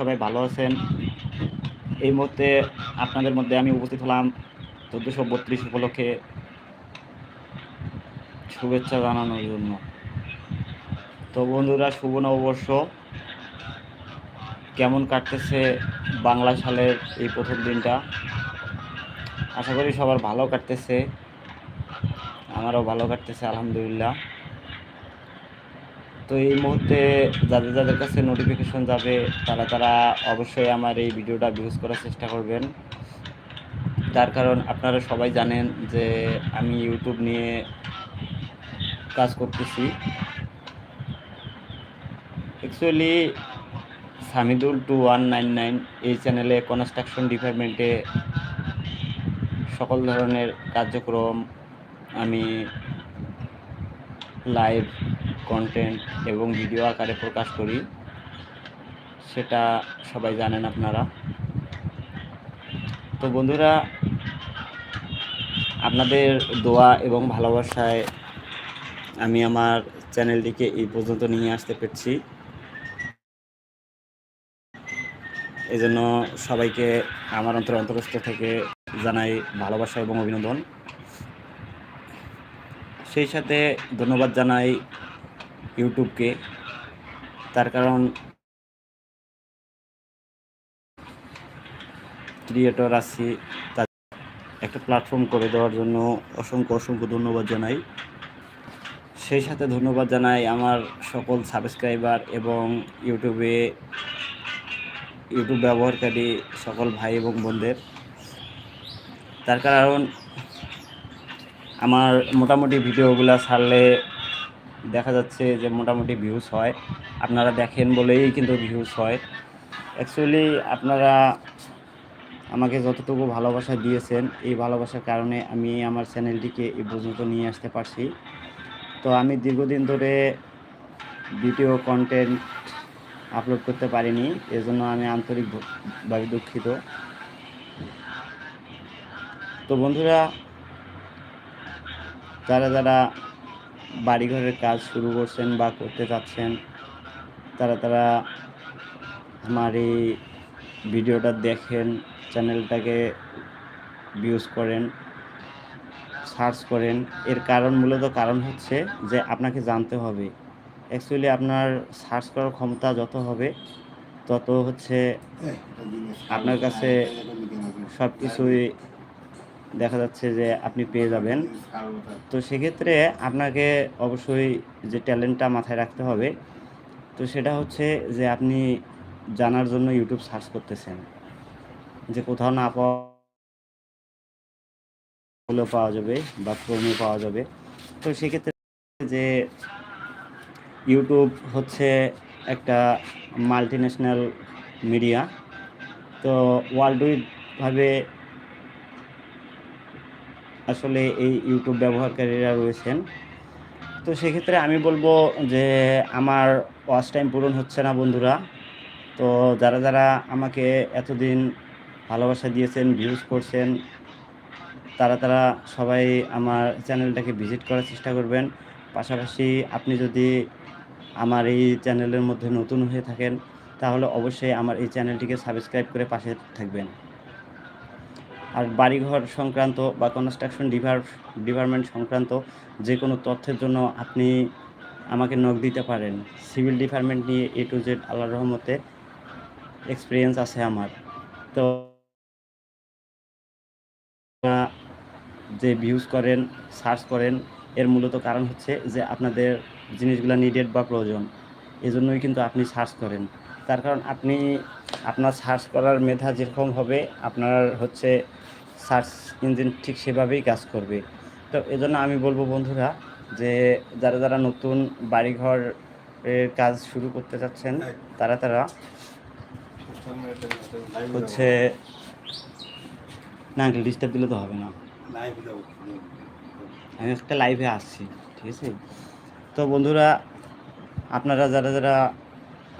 সবাই ভালো আছেন। এই মুহূর্তে আপনাদের মধ্যে আমি উপস্থিত হলাম চোদ্দোশো বত্রিশ উপলক্ষে শুভেচ্ছা জানানোর জন্য। তো বন্ধুরা, শুভ নববর্ষ। কেমন কাটতেছে বাংলা সালের এই প্রথম দিনটা? আশা করি সবার ভালো কাটতেছে। আমারও ভালো কাটতেছে, আলহামদুলিল্লাহ। তো এই মুহূর্তে যাদের যাদের কাছে নোটিফিকেশন যাবে, তারা তারা অবশ্যই আমার এই ভিডিওটা ভিউজ করার চেষ্টা করবেন। তার কারণ আপনারা সবাই জানেন যে আমি ইউটিউব নিয়ে কাজ করতেছি। Actually Samidul two one nine nine এই চ্যানেলে কনস্ট্রাকশন ডিপার্টমেন্টে সকল ধরনের কার্যক্রম আমি লাইভ কন্টেন্ট এবং ভিডিও আকারে প্রকাশ করি, সেটা সবাই জানেন আপনারা। তো বন্ধুরা, আপনাদের দোয়া এবং ভালোবাসায় আমি আমার চ্যানেলটিকে এই পর্যন্ত নিয়ে আসতে পেরেছি। এই জন্য সবাইকে আমার অন্তর অন্তরস্থ থেকে জানাই ভালোবাসা এবং অভিনন্দন। সেই সাথে ধন্যবাদ জানাই ইউটিউবকে। তার কারণ ক্রিয়েটর আছি, তার একটা প্ল্যাটফর্ম করে দেওয়ার জন্য অসংখ্য অসংখ্য ধন্যবাদ জানাই। সেই সাথে ধন্যবাদ জানাই আমার সকল সাবস্ক্রাইবার এবং ইউটিউবে ইউটিউব ব্যবহারকারী সকল ভাই এবং বোনদের। তার কারণ আমার মোটামুটি ভিডিওগুলো ছাড়লে দেখা যাচ্ছে যে মোটামুটি ভিউজ হয়। আপনারা দেখেন বলেই কিন্তু ভিউজ হয়। অ্যাকচুয়ালি আপনারা আমাকে যতটুকু ভালোবাসা দিয়েছেন, এই ভালোবাসার কারণে আমি আমার চ্যানেলটিকে এই পর্যন্ত নিয়ে আসতে পারছি। তো আমি দীর্ঘদিন ধরে ভিডিও কন্টেন্ট আপলোড করতে পারিনি, এজন্য আমি আন্তরিকভাবে দুঃখিত। তো বন্ধুরা, যারা যারা বাড়িঘরের কাজ শুরু করছেন বা করতে চাচ্ছেন তারা তারা আমার এই ভিডিওটা দেখেন, চ্যানেলটাকে ভিউজ করেন সার্চ করেন। এর কারণ, মূলত কারণ হচ্ছে যে আপনাকে জানতে হবে। অ্যাকচুয়ালি আপনার সার্চ করার ক্ষমতা যত হবে, তত হচ্ছে আপনার কাছে সব কিছুই দেখা যাচ্ছে যে আপনি পেয়ে যাবেন। তো সেক্ষেত্রে আপনাকে অবশ্যই যে ট্যালেন্টটা মাথায় রাখতে হবে, তো সেটা হচ্ছে যে আপনি জানার জন্য ইউটিউব সার্চ করতেছেন। যে কোথাও না পাওয়া পাওয়া যাবে বা ক্রমে পাওয়া যাবে। তো সেক্ষেত্রে যে ইউটিউব হচ্ছে একটা মাল্টি ন্যাশনাল মিডিয়া তো ওয়ার্ল্ড ভাবে আসলে এই ইউটিউব ব্যবহারকারীরা রয়েছেন। তো সেক্ষেত্রে আমি বলব যে আমার ওয়াচ টাইম পূরণ হচ্ছে না বন্ধুরা। তো যারা যারা আমাকে এতদিন ভালোবাসা দিয়েছেন ভিউজ করছেন, তারা তারা সবাই আমার চ্যানেলটাকে ভিজিট করার চেষ্টা করবেন। পাশাপাশি আপনি যদি আমার এই চ্যানেলের মধ্যে নতুন হয়ে থাকেন, তাহলে অবশ্যই আমার এই চ্যানেলটিকে সাবস্ক্রাইব করে পাশে থাকবেন। আর বাড়িঘর সংক্রান্ত বা কনস্ট্রাকশন ডিভার ডিপার্টমেন্ট সংক্রান্ত যে কোনো তথ্যের জন্য আপনি আমাকে নক দিতে পারেন। সিভিল ডিপার্টমেন্ট নিয়ে এ টু জেড আল্লাহ রহমতে এক্সপিরিয়েন্স আছে আমার। তো যে ভিউজ করেন সার্চ করেন, এর মূলত কারণ হচ্ছে যে আপনাদের জিনিসগুলো নিডেড বা প্রয়োজন। এজন্যই কিন্তু আপনি সার্চ করেন। তার কারণ আপনি আপনার সার্চ করার মেধা যেরকম হবে আপনার হচ্ছে সার্চ ইঞ্জিন ঠিক সেভাবেই কাজ করবে। তো এজন্য আমি বলব বন্ধুরা যে যারা যারা নতুন বাড়িঘর এর কাজ শুরু করতে চাচ্ছেন তারা তারা হচ্ছে না আঙ্কেল ডিস্টার্ব দিলে তো হবে না। আমি একটা লাইভে আসছি ঠিক আছে? তো বন্ধুরা আপনারা যারা যারা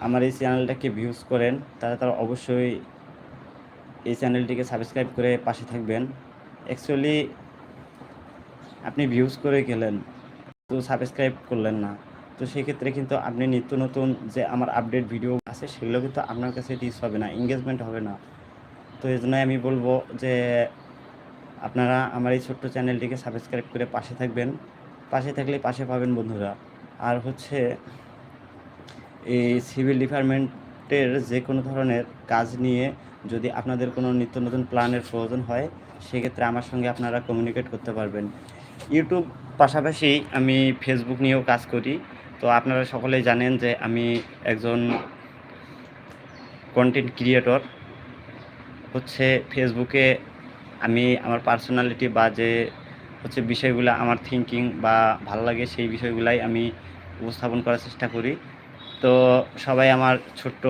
আমার এই চ্যানেলটাকে ভিউজ করেন তারা তারা অবশ্যই এই চ্যানেলটিকে সাবস্ক্রাইব করে পাশে থাকবেন। অ্যাকচুয়ালি আপনি ভিউজ করে গেলেন, তো সাবস্ক্রাইব করলেন না। তো সেক্ষেত্রে কিন্তু আপনি নিত্য নতুন যে আমার আপডেট ভিডিও আছে, সেগুলো কিন্তু আপনার কাছে রিচ হবে না এঙ্গেজমেন্ট হবে না। তো এই জন্যই আমি বলব যে, আপনারা আমার এই ছোট্ট চ্যানেলটিকে সাবস্ক্রাইব করে পাশে থাকবেন। পাশে থাকলে পাশে পাবেন বন্ধুরা। আর হচ্ছে এই সিভিল ডিপার্টমেন্টের যে কোনো ধরনের কাজ নিয়ে যদি আপনাদের কোনো নিত্য নতুন প্ল্যানের প্রয়োজন হয়, সেক্ষেত্রে আমার সঙ্গে আপনারা কমিউনিকেট করতে পারবেন। ইউটিউব পাশাপাশি আমি ফেসবুক নিয়েও কাজ করি। তো আপনারা সকলেই জানেন যে আমি একজন কন্টেন্ট ক্রিয়েটর হচ্ছে ফেসবুকে আমি আমার পার্সোনালিটি বা যে হচ্ছে বিষয়গুলো, আমার থিঙ্কিং বা ভালো লাগে সেই বিষয়গুলাই আমি উপস্থাপন করার চেষ্টা করি। তো সবাই আমার ছোট্ট